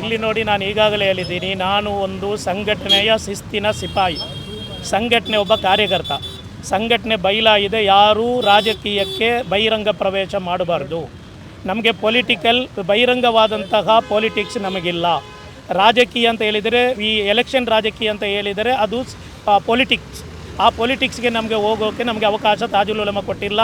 ಇಲ್ಲಿ ನೋಡಿ ನಾನು ಈಗಾಗಲೇ ಹೇಳಿದ್ದೀನಿ, ನಾನು ಒಂದು ಸಂಘಟನೆಯ ಶಿಸ್ತಿನ ಸಿಪಾಯಿ. ಸಂಘಟನೆ ಒಬ್ಬ ಕಾರ್ಯಕರ್ತ. ಸಂಘಟನೆ ಬೈಲಾಗಿದೆ ಇದೆ, ಯಾರೂ ರಾಜಕೀಯಕ್ಕೆ ಬಹಿರಂಗ ಪ್ರವೇಶ ಮಾಡಬಾರ್ದು. ನಮಗೆ ಪೊಲಿಟಿಕಲ್ ಬಹಿರಂಗವಾದಂತಹ ಪೊಲಿಟಿಕ್ಸ್ ನಮಗಿಲ್ಲ. ರಾಜಕೀಯ ಅಂತ ಹೇಳಿದರೆ, ಈ ಎಲೆಕ್ಷನ್ ರಾಜಕೀಯ ಅಂತ ಹೇಳಿದರೆ ಅದು ಪೊಲಿಟಿಕ್ಸ್ ಆ ಪೊಲಿಟಿಕ್ಸ್ಗೆ ನಮಗೆ ಹೋಗೋಕ್ಕೆ ನಮಗೆ ಅವಕಾಶ ತಾಜುಲ್ ಉಲಮ ಕೊಟ್ಟಿಲ್ಲ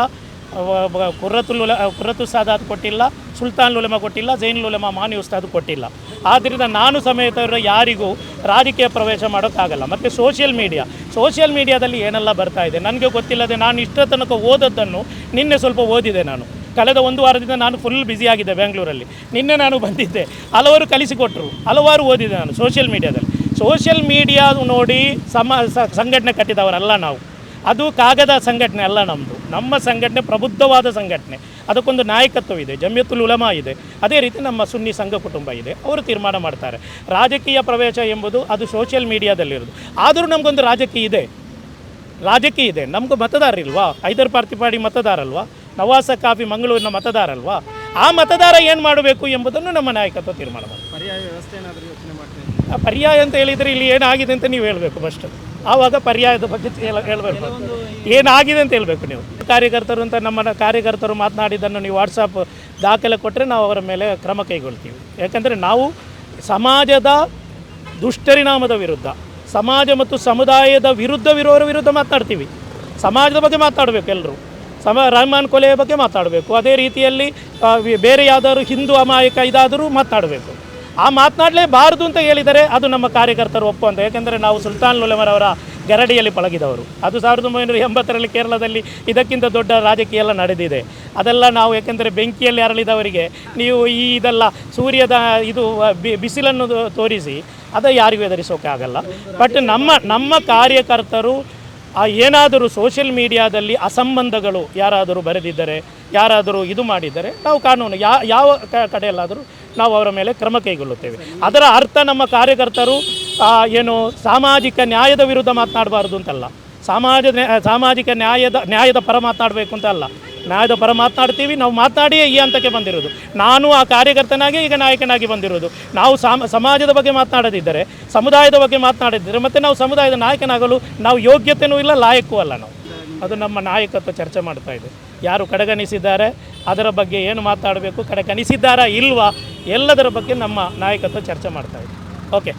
ಕುರ್ರತುಲ್ ಕುರ್ರತು ಸಾದಾತ್ ಕೊಟ್ಟಿಲ್ಲ, ಸುಲ್ತಾನ್ ಉಲಮ ಕೊಟ್ಟಿಲ್ಲ, ಜೈನ್ ಉಲಮ ಮಾನಿ ಉಸ್ತಾದ್ ಕೊಟ್ಟಿಲ್ಲ. ಆದ್ದರಿಂದ ನಾನು ಸಮೇತ ಯಾರಿಗೂ ರಾಜಕೀಯ ಪ್ರವೇಶ ಮಾಡೋಕ್ಕಾಗಲ್ಲ. ಮತ್ತು ಸೋಷಿಯಲ್ ಮೀಡಿಯಾ ಸೋಷಿಯಲ್ ಮೀಡಿಯಾದಲ್ಲಿ ಏನೆಲ್ಲ ಬರ್ತಾ ಇದೆ? ನನಗೆ ಗೊತ್ತಿಲ್ಲದೆ ನಾನು ಇಷ್ಟರ ತನಕ ಓದದ್ದನ್ನು ನಿನ್ನೆ ಸ್ವಲ್ಪ ಓದಿದೆ ನಾನು. ಕಳೆದ ಒಂದು ವಾರದಿಂದ ನಾನು ಫುಲ್ ಬ್ಯುಸಿಯಾಗಿದ್ದೆ ಬೆಂಗಳೂರಲ್ಲಿ ನಿನ್ನೆ ನಾನು ಬಂದಿದ್ದೆ. ಹಲವರು ಕಲಿಸಿಕೊಟ್ಟರು ಹಲವಾರು ಓದಿದೆ ನಾನು ಸೋಷಿಯಲ್ ಮೀಡಿಯಾದಲ್ಲಿ ಸೋಷಿಯಲ್ ಮೀಡಿಯಾ ನೋಡಿ ಸಮ ಸಂಘಟನೆ ಕಟ್ಟಿದವರಲ್ಲ ನಾವು. ಅದು ಕಾಗದ ಸಂಘಟನೆ ಅಲ್ಲ ನಮ್ಮದು ನಮ್ಮ ಸಂಘಟನೆ ಪ್ರಬುದ್ಧವಾದ ಸಂಘಟನೆ. ಅದಕ್ಕೊಂದು ನಾಯಕತ್ವ ಇದೆ, ಜಮಿಯತುಲ್ ಉಲಮಾ ಇದೆ. ಅದೇ ರೀತಿ ನಮ್ಮ ಸುನ್ನಿ ಸಂಘ ಕುಟುಂಬ ಇದೆ. ಅವರು ತೀರ್ಮಾನ ಮಾಡ್ತಾರೆ. ರಾಜಕೀಯ ಪ್ರವೇಶ ಎಂಬುದು ಅದು ಸೋಷಿಯಲ್ ಮೀಡಿಯಾದಲ್ಲಿರೋದು ಆದರೂ ನಮಗೊಂದು ರಾಜಕೀಯ ಇದೆ. ರಾಜಕೀಯ ಇದೆ. ನಮಗೂ ಮತದಾರರಿಲ್ವಾ ಐದರ್ ಪಾರ್ತಿಪಾಡಿ ಮತದಾರ ಅಲ್ವಾ? ನವಾಸ ಕಾಫಿ ಮಂಗಳೂರಿನ ಮತದಾರ ಅಲ್ವಾ? ಆ ಮತದಾರ ಏನು ಮಾಡಬೇಕು ಎಂಬುದನ್ನು ನಮ್ಮ ನಾಯಕತ್ವ ತೀರ್ಮಾನ ಪರ್ಯಾಯ ವ್ಯವಸ್ಥೆ ಏನಾದರೂ ಯೋಚನೆ ಮಾಡ್ತೀವಿ ಆ ಪರ್ಯಾಯ ಅಂತ ಹೇಳಿದರೆ ಇಲ್ಲಿ ಏನಾಗಿದೆ ಅಂತ ನೀವು ಹೇಳಬೇಕು ಫಸ್ಟ್ ಆವಾಗ ಪರ್ಯಾಯದ ಬಗ್ಗೆ ಹೇಳ ಹೇಳಬೇಕು. ಏನಾಗಿದೆ ಅಂತ ಹೇಳಬೇಕು ನೀವು. ಕಾರ್ಯಕರ್ತರು ಅಂತ ನಮ್ಮ ಕಾರ್ಯಕರ್ತರು ಮಾತನಾಡಿದ್ದನ್ನು ನೀವು ವಾಟ್ಸಪ್ ದಾಖಲೆ ಕೊಟ್ಟರೆ ನಾವು ಅವರ ಮೇಲೆ ಕ್ರಮ ಕೈಗೊಳ್ತೀವಿ. ಯಾಕಂದರೆ ನಾವು ಸಮಾಜದ ದುಷ್ಪರಿಣಾಮದ ವಿರುದ್ಧ ಸಮಾಜ ಮತ್ತು ಸಮುದಾಯದ ವಿರುದ್ಧವಿರೋರ ವಿರುದ್ಧ ಮಾತನಾಡ್ತೀವಿ. ಸಮಾಜದ ಬಗ್ಗೆ ಮಾತಾಡಬೇಕು ಎಲ್ಲರೂ ಸಮ ರಹಮಾನ್ ಕೊಲೆಯ ಬಗ್ಗೆ ಮಾತಾಡಬೇಕು ಅದೇ ರೀತಿಯಲ್ಲಿ ಬೇರೆ ಯಾವುದಾದ್ರು ಹಿಂದೂ ಅಮಾಯಕ ಇದಾದರೂ ಮಾತನಾಡಬೇಕು. ಆ ಮಾತನಾಡಲೇಬಾರದು ಅಂತ ಹೇಳಿದರೆ ಅದು ನಮ್ಮ ಕಾರ್ಯಕರ್ತರು ಒಪ್ಪುವಂತ ಯಾಕೆಂದರೆ ನಾವು ಸುಲ್ತಾನ್ ಅವರ ಗರಡಿಯಲ್ಲಿ ಪಳಗಿದವರು. ಅದು ಸಾವಿರದ ಒಂಬೈನೂರ ಎಂಬತ್ತರಲ್ಲಿ ಕೇರಳದಲ್ಲಿ ಇದಕ್ಕಿಂತ ದೊಡ್ಡ ರಾಜಕೀಯ ಎಲ್ಲ ನಡೆದಿದೆ. ಅದೆಲ್ಲ ನಾವು ಯಾಕೆಂದರೆ ಬೆಂಕಿಯಲ್ಲಿ ಅರಳಿದವರಿಗೆ ನೀವು ಈ ಇದೆಲ್ಲ ಸೂರ್ಯದ ಇದು ಬಿಸಿಲನ್ನು ತೋರಿಸಿ, ಅದು ಯಾರಿಗೂ ಎದುರಿಸೋಕೆ ಆಗಲ್ಲ. ಬಟ್ ನಮ್ಮ ನಮ್ಮ ಕಾರ್ಯಕರ್ತರು ಏನಾದರೂ ಸೋಷಿಯಲ್ ಮೀಡಿಯಾದಲ್ಲಿ ಅಸಂಬಂಧಗಳು ಯಾರಾದರೂ ಬರೆದಿದ್ದರೆ, ಯಾರಾದರೂ ಇದು ಮಾಡಿದರೆ ನಾವು ಕಾನೂನು ಯಾವ ಕ- ಕಡೆಯಲ್ಲಾದರೂ ನಾವು ಅವರ ಮೇಲೆ ಕ್ರಮ ಕೈಗೊಳ್ಳುತ್ತೇವೆ. ಅದರ ಅರ್ಥ ನಮ್ಮ ಕಾರ್ಯಕರ್ತರು ಏನು ಸಾಮಾಜಿಕ ನ್ಯಾಯದ ವಿರುದ್ಧ ಮಾತನಾಡಬಾರ್ದು ಅಂತಲ್ಲ. ಸಮಾಜ ಸಾಮಾಜಿಕ ನ್ಯಾಯದ ನ್ಯಾಯದ ಪರ ಮಾತನಾಡಬೇಕು ಅಂತ ಅಲ್ಲ. ನ್ಯಾಯದ ಪರ ಮಾತನಾಡ್ತೀವಿ, ನಾವು ಮಾತನಾಡಿಯೇ ಈ ಹಂತಕ್ಕೆ ಬಂದಿರೋದು. ನಾನು ಆ ಕಾರ್ಯಕರ್ತನಾಗಿ ಈಗ ನಾಯಕನಾಗಿ ಬಂದಿರೋದು. ನಾವು ಸಾಮ, ಸಮಾಜದ ಬಗ್ಗೆ ಮಾತನಾಡದಿದ್ದರೆ, ಸಮುದಾಯದ ಬಗ್ಗೆ ಮಾತನಾಡದಿದ್ದರೆ, ಮತ್ತು ನಾವು ಸಮುದಾಯದ ನಾಯಕನಾಗಲು ನಾವು ಯೋಗ್ಯತೆಯೂ ಇಲ್ಲ, ಲಾಯಕ್ಕೂ ಅಲ್ಲ ನಾವು. ಅದು ನಮ್ಮ ನಾಯಕತ್ವ ಚರ್ಚೆ ಮಾಡ್ತಾ ಇದೆ. ಯಾರು ಕಡೆಗಣಿಸಿದ್ದಾರೆ ಅದರ ಬಗ್ಗೆ ಏನು ಮಾತಾಡಬೇಕು, ಕಡೆ ಕನಿಸಿದ್ದಾರಾ ಇಲ್ವಾ, ಎಲ್ಲದರ ಬಗ್ಗೆ ನಮ್ಮ ನಾಯಕತ್ವ ಚರ್ಚೆ ಮಾಡ್ತಾ ಇದ್ದೀವಿ ಓಕೆ